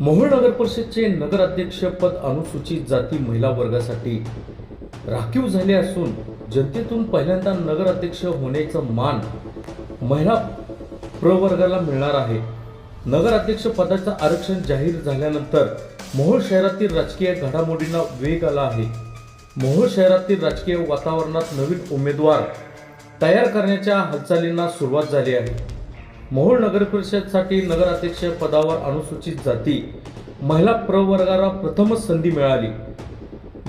मोहोळ नगर परिषदचे नगराध्यक्षपद अनुसूचित जाती महिला वर्गासाठी राखीव झाले असून जनतेतून पहिल्यांदा नगराध्यक्ष होण्याचा मान महिला प्रवर्गाला मिळणार आहे. नगराध्यक्ष पदाचं आरक्षण जाहीर झाल्यानंतर मोहोळ शहरातील राजकीय घडामोडींना वेग आला आहे. मोहोळ शहरातील राजकीय वातावरणात नवीन उमेदवार तयार करण्याच्या हालचालींना सुरुवात झाली आहे. मोहोळ नगर परिषदसाठी नगराध्यक्ष पदावर अनुसूचित जाती महिला प्रवर्गाला प्रथमच संधी मिळाली.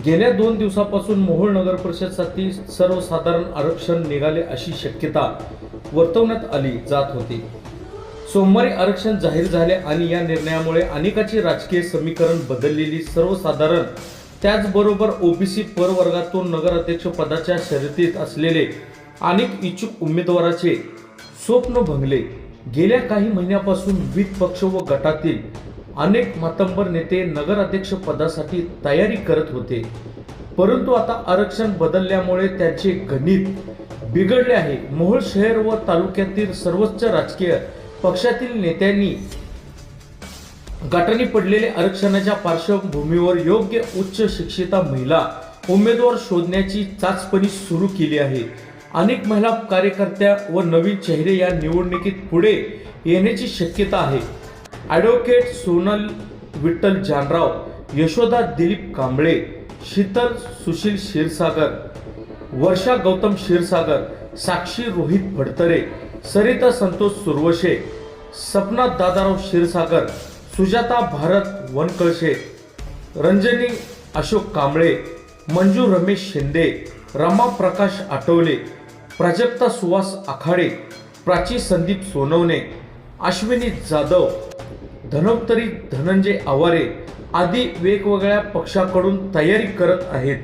गेल्या दोन दिवसापासून मोहोळ नगर परिषदसाठी सर्वसाधारण आरक्षण निघाले अशी शक्यता वर्तवण्यात आली जात होती. सोमवारी आरक्षण जाहीर झाले आणि या निर्णयामुळे अनेकाची राजकीय समीकरण बदललेली सर्वसाधारण त्याचबरोबर ओबीसी प्रवर्गातून नगराध्यक्ष पदाच्या शर्यतीत असलेले अनेक इच्छुक उमेदवाराचे स्वप्न भंगले. गेल्या काही महिन्यापासून विविध पक्ष व गटातील अनेक मातंबर नेते नगराध्यक्ष पदासाठी तयारी करत होते. परंतु आता आरक्षण बदलल्यामुळे त्याचे गणित बिघडले आहे. मोहोळ शहर व तालुक्यातील सर्वोच्च राजकीय पक्षातील नेत्यांनी गटाने पडलेल्या आरक्षणाच्या पार्श्वभूमीवर योग्य उच्च शिक्षिता महिला उमेदवार शोधण्याची चाचपणी सुरू केली आहे. अनेक महिला कार्यकर्त्या व नवीन चेहरे या निवडणुकीत पुढे येण्याची शक्यता आहे. ॲडव्होकेट सोनल विठ्ठल जानराव यशोदा दिलीप कांबळे शीतल सुशील क्षीरसागर वर्षा गौतम क्षीरसागर साक्षी रोहित फडतरे सरिता संतोष सुरवशे सपना दादाराव क्षीरसागर सुजाता भारत वनकळशे रंजनी अशोक कांबळे मंजू रमेश शिंदे रमा प्रकाश आठवले प्राजक्ता सुहास आखाडे प्राची संदीप सोनवणे अश्विनी जाधव धनवंतरी धनंजय आवारे आदी वेगवेगळ्या पक्षाकडून तयारी करत आहेत.